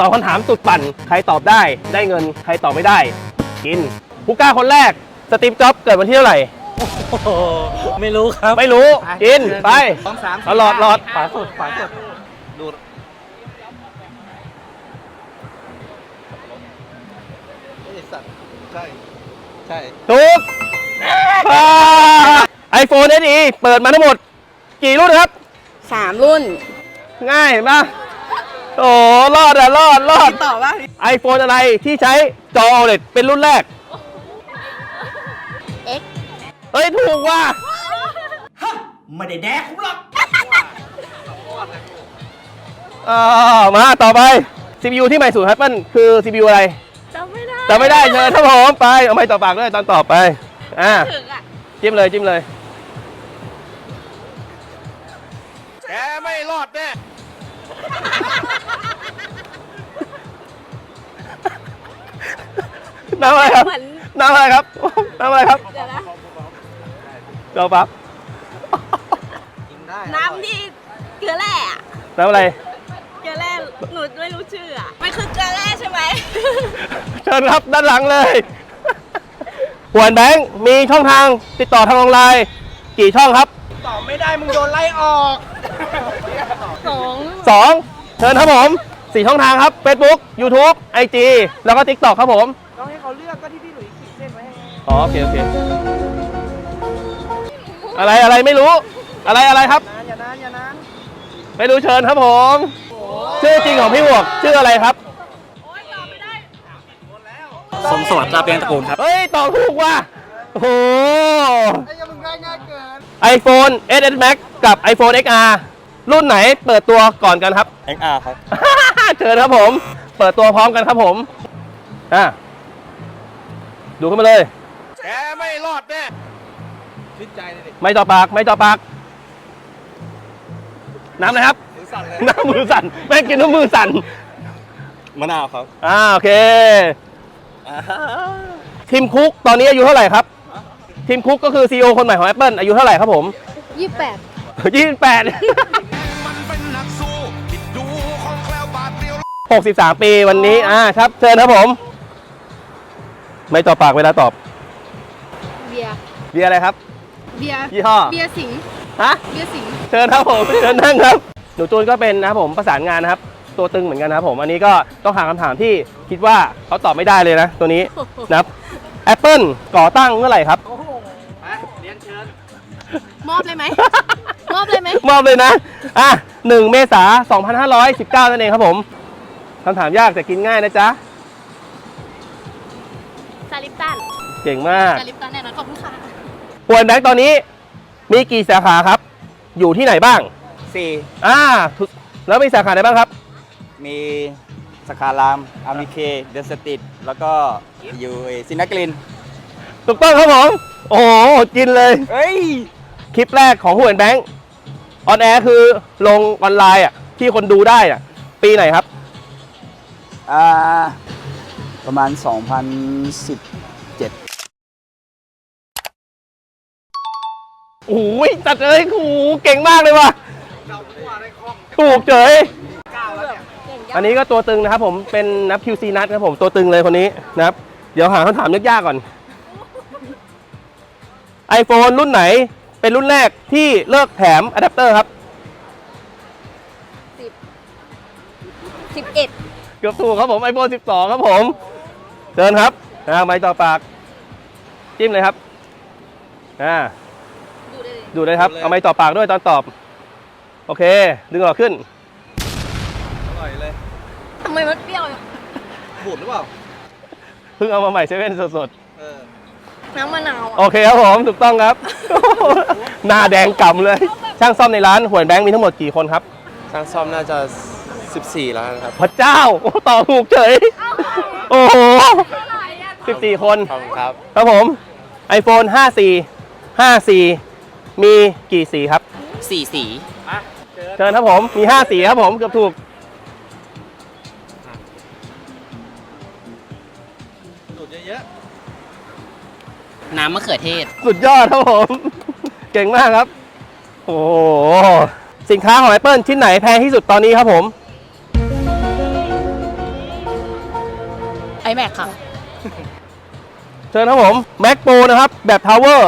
ตอบคำถามสุดปั่น ใครตอบได้ได้เงิน ใครตอบไม่ได้ กินผู้กล้าคนแรก สตีฟจ็อบส์เกิดวันที่เท่าไหร่ โอ้โหไม่รู้ครับไม่รู้ กิน ไป สองสามเอาหลอดหลอดขวาสุดขวาสุดดูดไอ้สัตว์ใช่ ใช่ ถูกไอโฟนเอสเปิดมาทั้งหมด กี่รุ่นครับ สามรุ่น ง่ายเห็นปะ โอ้รอดอะรอดรอดตอบว่าไอโฟนอะไรที่ใช้จอ OLED เป็นรุ่นแรก X เฮ้ย ถูกว่ะ ไม่ได้แดกผมหรอก อ่ามาต่อไป CPU ที่ใหม่สุดครับมันคือ CPU อะไรจำไม่ได้จำไม่ได้เชิญครับผมไป เอาไม่ต่อปากด้วยตอนตอบไป อ่า ถึงอะจิ้มเลยจิ้มเลย แกไม่รอดแน่ น้ำอะไรครับ เหมือนน้ำอะไรครับ น้ำอะไรครับเดี๋ยวนะเจ้าปั๊บกินได้น้ำที่เกลือแร่อะน้ำอะไร เกลือแร่หนูไม่รู้ชื่ออะมันคือเกลือแร่ใช่ไหม เชิญครับด้านหลังเลยหวนแบงค์มีช่องทางติดต่อทางออนไลน์ กี่ช่องครับตอบไม่ได้มึงโดนไล่ออก สอง สองเชิญครับผม สี่ช่องทางครับ Facebook YouTube IG แล้วก็ TikTok ครับผม ต้องให้เขาเลือกก็ที่พี่หลุยขีดเส้นไว้ให้อ๋อโอเคโอเค อะไรอะไรไม่รู้ อะไรอะไรครับ นานอย่านานอย่านานไม่รู้เชิญครับผม ชื่อจริงของพี่หมวก ชื่ออะไรครับ สมสวัสดิ์ลาเปียงตระกูลครับ เฮ้ยตอบถูกว่ะโอ้โห ไอ้ยังมึงง่ายง่ายเกิน iPhone SS Max กับ iPhone XR รุ่นไหนเปิดตัวก่อนกันครับ XR ครับ เชิญครับผม เปิดตัวพร้อมกันครับผมอะดูเข้ามาเลย แกไม่รอดแน่ชื่นใจเลยดิไม่ต่อปาก ไม่ต่อปาก น้ำนะครับมือสั่นเลย น้ำมือสั่นแม่งกินน้ำมือสั่นมะนาวครับอ่าโอเค ทีมคุกตอนนี้อายุเท่าไหร่ครับ ทีมคุกก็คือ CEO คนใหม่ของ Apple อายุเท่าไหร่ครับผม ยี่สิบแปด ยี่สิบแปด 63 ปีวันนี้ อ่าครับเชิญครับผม ไม่ต่อปากเวลาตอบ เบียร์เบียร์อะไรครับ เบียร์ยี่ห้อ เบียร์สิงฮะ เบียร์สิงเชิญครับผมเชิญนั่งครับ หนูจูนก็เป็นนะผมประสานงานนะครับ ตัวตึงเหมือนกันนะผม อันนี้ก็ต้องหาคำถามที่คิดว่าเขาตอบไม่ได้เลยนะ ตัวนี้นะครับแอปเปิลก่อตั้งเมื่อไหร่ครับ มอบเลยไหม มอบเลยไหม มอบเลยนะ อะ 1 เมษายน2519 นั่นเองครับผม คำถามยากแต่กินง่ายนะจ๊ะ ซาลิปตันเก่งมาก ซาลิปตันแน่นอนขอบคุณค่ะปวนแบงค์ตอนนี้มีกี่สาขาครับ อยู่ที่ไหนบ้าง สี่อ่าทุแล้วมีสาขาไหนบ้างครับ มีสคารามอามิเค เดอะสติดแล้วก็อยู่ซินากลินถูกต้องครับผม โอ้โหกินเลยเฮ้ย คลิปแรกของหูเห็นแบงค์ออนแอร์คือลงออนไลน์อะที่คนดูได้อะ ปีไหนครับ อ่าประมาณ 2017 โอ้ยจัดเลยโอ้โหเก่งมากเลยว่ะถูกเฉยอันนี้ก็ตัวตึงนะครับผมเป็นนับ QC นัดครับผมตัวตึงเลยคนนี้นะครับ เดี๋ยวหาคำถามยากๆก่อน iPhone รุ่นไหนเป็นรุ่นแรกที่เลิกแถมอะแดปเตอร์ครับสิบเอ็ด เกือบถูกครับผม iPhone 12 ครับผมเชิญครับอ่าไม้ต่อปาก จิ้มเลยครับอ่าดูได้เลยดูเลยครับเอาไม้ต่อปากด้วยตอนตอบ โอเค ดึงออกขึ้นอร่อยเลยทำไมมันเปรี้ยวบูดหรือเปล่าเพิ่งเอามาใหม่เซเว่นสดเออน้ำมะนาวๆอะโอเคครับผมถูกต้องครับ หน้าแดงก่ำเลย ช่างซ่อมในร้านหวนแบงค์มีทั้งหมดกี่คนครับ ช่างซ่อมน่าจะ 14 แล้วนะครับ พระเจ้าโอ้ตอบถูกเฉย โอ้โห14 คน ขอบคุณครับ ครับผม iPhone 5 4 5 4 มีกี่สีครับ สี่สี เชิญครับผม มี 5 สีครับผม เกือบถูกดูดเยอะน้ำมะเขือเทศ สุดยอดครับผม เก่งมากครับ โอ้โห สินค้าของ Apple ชิ้นไหนแพงที่สุดตอนนี้ครับผม iMac ค่ะ เชิญครับผม Mac Pro นะครับ แบบ Tower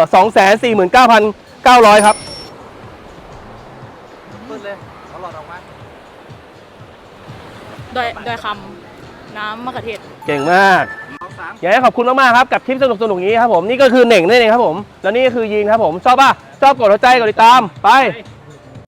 249,900 ครับโดยโดยคำน้ำมะเขือเทศ เก่งมากอยากให้ขอบคุณมากๆครับ กับคลิปสนุกๆนี้ครับผม นี่ก็คือเหน่งนั่นเองครับผม แล้วนี่ก็คือยีนครับผม ชอบป่ะ ชอบกดหัวใจกดติดตามไป